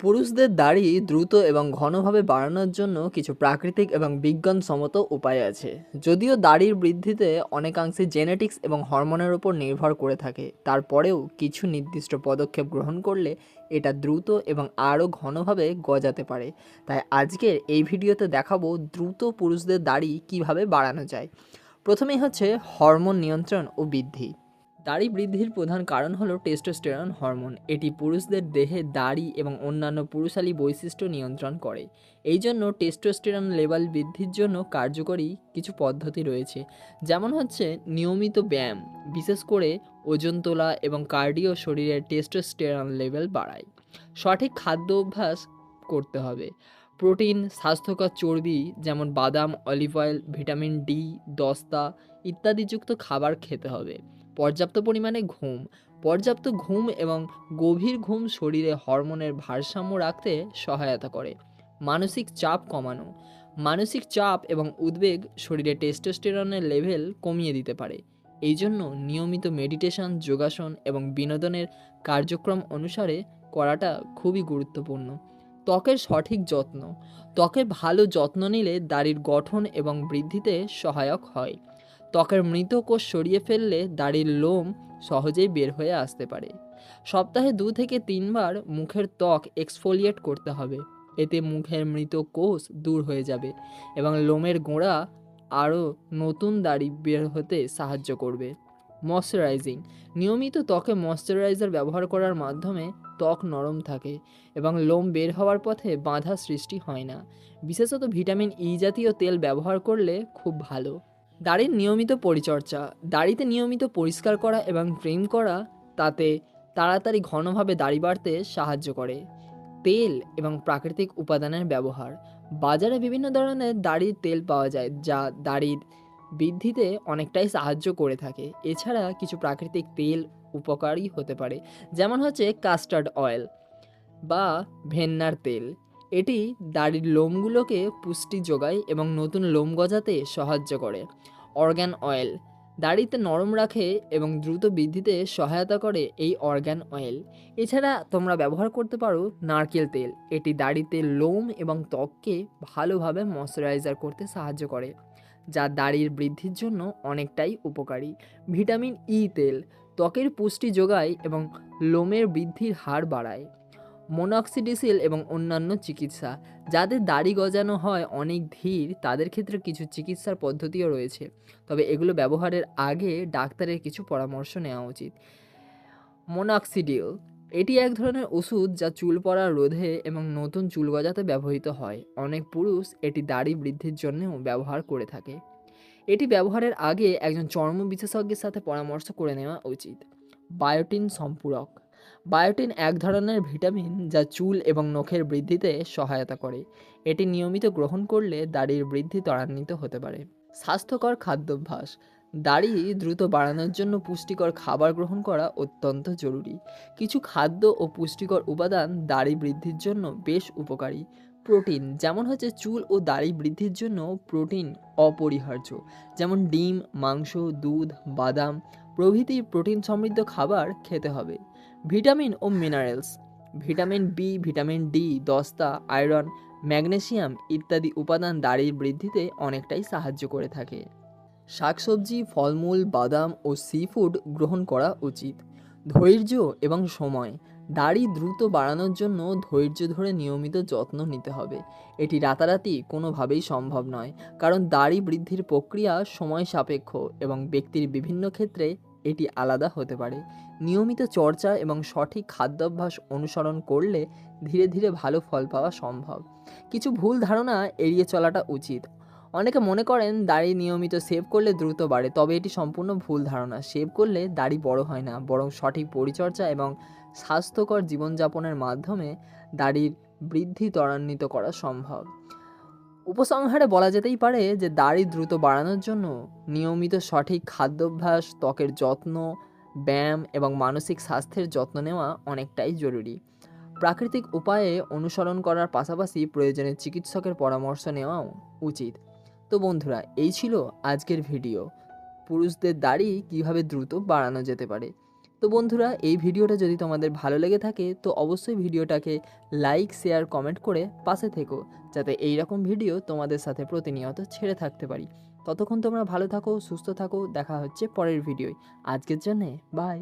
পুরুষদের দাড়ি দ্রুত এবং ঘনভাবে বাড়ানোর জন্য কিছু প্রাকৃতিক এবং বিজ্ঞানসম্মত উপায় আছে। যদিও দাড়ির বৃদ্ধিতে অনেকাংশে জেনেটিক্স এবং হরমোনের উপর নির্ভর করে থাকে, তারপরেও কিছু নির্দিষ্ট পদক্ষেপ গ্রহণ করলে এটা দ্রুত এবং আরও ঘনভাবে গজাতে পারে। তাই আজকের এই ভিডিওতে দেখাবো দ্রুত পুরুষদের দাড়ি কীভাবে বাড়ানো যায়। প্রথমেই হচ্ছে হরমোন নিয়ন্ত্রণ ও বৃদ্ধি। দাড়ি বৃদ্ধির প্রধান কারণ হলো টেস্টোস্টেরন হরমোন এটি পুরুষদের দেহে দাড়ি এবং অন্যান্য পুরুষালী বৈশিষ্ট্য নিয়ন্ত্রণ করে। এই জন্য টেস্টোস্টেরন লেভেল বৃদ্ধির জন্য কার্যকরী কিছু পদ্ধতি রয়েছে। যেমন হচ্ছে নিয়মিত ব্যায়াম, বিশেষ করে ওজন তোলা এবং কার্ডিও শরীরের টেস্টোস্টেরন লেভেল বাড়ায়। সঠিক খাদ্য অভ্যাস করতে হবে। প্রোটিন, স্বাস্থ্যকর চর্বি যেমন বাদাম অলিভ অয়েল ভিটামিন ডি দস্তা ইত্যাদিযুক্ত খাবার খেতে হবে। পর্যাপ্ত পরিমাণে ঘুম, পর্যাপ্ত ঘুম এবং গভীর ঘুম শরীরে হরমোনের ভারসাম্য রাখতে সহায়তা করে। মানসিক চাপ কমানো, মানসিক চাপ এবং উদ্বেগ শরীরে টেস্টোস্টেরনের লেভেল কমিয়ে দিতে পারে। এই জন্য নিয়মিত মেডিটেশন যোগাসন এবং বিনোদনের কার্যক্রম অনুসারে করাটা খুবই গুরুত্বপূর্ণ। ত্বকের সঠিক যত্ন ত্বকের ভালো যত্ন নিলে দাড়ির গঠন এবং বৃদ্ধিতে সহায়ক হয়। ত্বকের মৃত কোষ সরিয়ে ফেললে দাড়ির লোম সহজেই বের হয়ে আসতে পারে। সপ্তাহে দু থেকে তিনবার মুখের ত্বক এক্সফোলিয়েট করতে হবে। এতে মুখের মৃত কোষ দূর হয়ে যাবে এবং লোমের গোড়া আরও নতুন দাড়ি বের হতে সাহায্য করবে। ময়শ্চারাইজিং নিয়মিত ত্বকে ময়শ্চারাইজার ব্যবহার করার মাধ্যমে ত্বক নরম থাকে এবং লোম বের হওয়ার পথে বাধা সৃষ্টি হয় না। বিশেষত ভিটামিন ই জাতীয় তেল ব্যবহার করলে খুব ভালো। দাড়ির নিয়মিত পরিচর্যা, দাড়িতে নিয়মিত পরিষ্কার করা এবং ট্রিম করা তাতে তাড়াতাড়ি ঘনভাবে দাড়ি বাড়তে সাহায্য করে। তেল এবং প্রাকৃতিক উপাদানের ব্যবহার। বাজারে বিভিন্ন ধরনের দাড়ির তেল পাওয়া যায়, যা দাড়ির বৃদ্ধিতে অনেকটাই সাহায্য করে থাকে। এছাড়া কিছু প্রাকৃতিক তেল উপকারী হতে পারে, যেমন হচ্ছে কাস্টার্ড অয়েল বা ভেন্নার তেল। এটি দাড়ির লোমগুলোকে পুষ্টি যোগায় এবং নতুন লোম গজাতে সাহায্য করে। অর্গ্যান অয়েল দাড়িতে নরম রাখে এবং দ্রুত বৃদ্ধিতে সহায়তা করে এই অর্গ্যান অয়েল। এছাড়া তোমরা ব্যবহার করতে পারো নারকেল তেল। এটি দাড়িতে লোম এবং ত্বককে ভালোভাবে ময়শ্চারাইজার করতে সাহায্য করে, যা দাড়ির বৃদ্ধির জন্য অনেকটাই উপকারী। ভিটামিন ই তেল ত্বকের পুষ্টি যোগায় এবং লোমের বৃদ্ধির হার বাড়ায়। মোনক্সিডিসিল এবং অন্যান্য চিকিৎসা। যাদের দাড়ি গজানো হয় অনেক ধীর, তাদের ক্ষেত্রে কিছু চিকিৎসার পদ্ধতিও রয়েছে। তবে এগুলো ব্যবহারের আগে ডাক্তারের কিছু পরামর্শ নেওয়া উচিত। মোনক্সিডিল, এটি এক ধরনের ওষুধ যা চুল পড়া রোধে এবং নতুন চুল গজাতে ব্যবহৃত হয়। অনেক পুরুষ এটি দাড়ি বৃদ্ধির জন্যও ব্যবহার করে থাকে। এটি ব্যবহারের আগে একজন চর্ম বিশেষজ্ঞের সাথে পরামর্শ করে নেওয়া উচিত। বায়োটিন সম্পূরক বায়োটিন এক ধরনের ভিটামিন যা চুল এবং নখের বৃদ্ধিতে সহায়তা করে। এটি নিয়মিত গ্রহণ করলে দাড়ির বৃদ্ধি ত্বরান্বিত হতে পারে। স্বাস্থ্যকর খাদ্যাভ্যাস। দাড়ি দ্রুত বাড়ানোর জন্য পুষ্টিকর খাবার গ্রহণ করা অত্যন্ত জরুরি। কিছু খাদ্য ও পুষ্টিকর উপাদান দাড়ি বৃদ্ধির জন্য বেশ উপকারী। প্রোটিন, যেমন হচ্ছে চুল ও দাড়ি বৃদ্ধির জন্য প্রোটিন অপরিহার্য, যেমন ডিম, মাংস, দুধ, বাদাম প্রভৃতি প্রোটিন সমৃদ্ধ খাবার খেতে হবে। ভিটামিন ও minerals. Vitamin B, vitamin D, দস্তা, আয়রন, ম্যাগনেসিয়াম ইত্যাদি উপাদান দাড়ির বৃদ্ধিতে অনেকটাই সাহায্য করে থাকে। শাকসবজি, ফলমূল, বাদাম ও সি ফুড গ্রহণ করা উচিত। ধৈর্য এবং সময়। দাড়ি দ্রুত বাড়ানোর জন্য ধৈর্য ধরে নিয়মিত যত্ন নিতে হবে। এটি রাতারাতি কোনোভাবেই সম্ভব নয়, কারণ দাড়ি বৃদ্ধির প্রক্রিয়া সময় সাপেক্ষ এবং ব্যক্তির বিভিন্ন ক্ষেত্রে এটি আলাদা হতে পারে। নিয়মিত চর্চা এবং সঠিক খাদ্যাভ্যাস অনুসরণ করলে ধীরে ধীরে ভালো ফল পাওয়া সম্ভব। কিছু ভুল ধারণা এড়িয়ে চলাটা উচিত। অনেকে মনে করেন, দাড়ি নিয়মিত সেভ করলে দ্রুত বাড়ে, তবে এটি সম্পূর্ণ ভুল ধারণা। সেভ করলে দাড়ি বড় হয় না, বরং সঠিক পরিচর্যা এবং স্বাস্থ্যকর জীবনযাপনের মাধ্যমে দাড়ির বৃদ্ধি ত্বরান্বিত করা সম্ভব। উপসংহারে বলা যেতেই পারে যে দাড়ি দ্রুত বাড়ানোর জন্য নিয়মিত সঠিক খাদ্যাভ্যাস, ত্বকের যত্ন, ব্যায়াম এবং মানসিক স্বাস্থ্যের যত্ন নেওয়া অনেকটাই জরুরি। প্রাকৃতিক উপায়ে অনুসরণ করার পাশাপাশি প্রয়োজনে চিকিৎসকের পরামর্শ নেওয়াও উচিত। তো বন্ধুরা, এই ছিল আজকের ভিডিও। পুরুষদের দাড়ি কীভাবে দ্রুত বাড়ানো যেতে পারে? তো বন্ধুরা, এই ভিডিওটা যদি তোমাদের ভালো লেগে থাকে, তো অবশ্যই ভিডিওটাকে লাইক শেয়ার কমেন্ট করে পাশে থেকো, যাতে এই রকম ভিডিও তোমাদের সাথে প্রতিনিয়ত ছেড়ে থাকতে পারি। ততক্ষণ তোমরা ভালো থাকো, সুস্থ থাকো, দেখা হচ্ছে পরের ভিডিওয়। আজকের জন্যে বাই